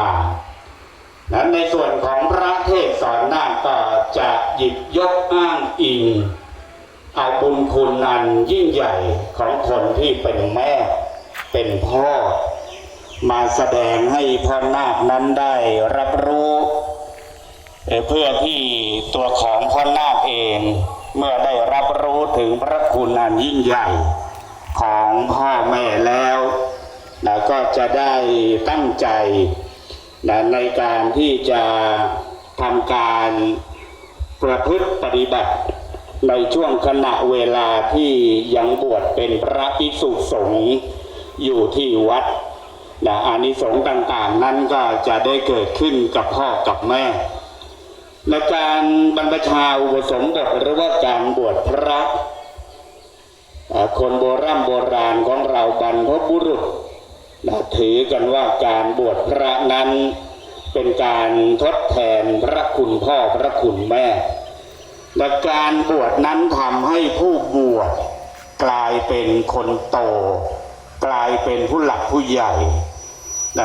มานั้นในส่วนของพระเทศสอนนาคก็จะหยิบยกอ้างอิงเอาบุญคุณอันยิ่งใหญ่ของคนที่เป็นแม่ เป็นพ่อ มาแสดงให้พ่อนาคนั้นได้รับรู้เเพื่อที่ตัวของพ่อนาคเองเมื่อได้รับรู้ถึงพระคุณอันยิ่งใหญ่ของพ่อแม่แล้วนะก็จะได้ตั้งใจ นะในการที่จะทำการประพฤติปฏิบัติในช่วงขณะเวลาที่ยังบวชเป็นพระภิกษุสงฆ์อยู่ที่วัดนะอานิสงส์ต่างๆ นั้นก็จะได้เกิดขึ้นกับพ่อกับแม่ ในการบรรพชาอุปสมบทหรือว่าการบวชพระ คนโบราณโบราณของเราบรรพบุรุษ ถือกันว่าการบวชพระนั้นเป็นการทดแทนพระคุณพ่อพระคุณแม่และการบวชนั้นทำให้ผู้บวชกลายเป็นคนโต กลายเป็นผู้หลักผู้ใหญ่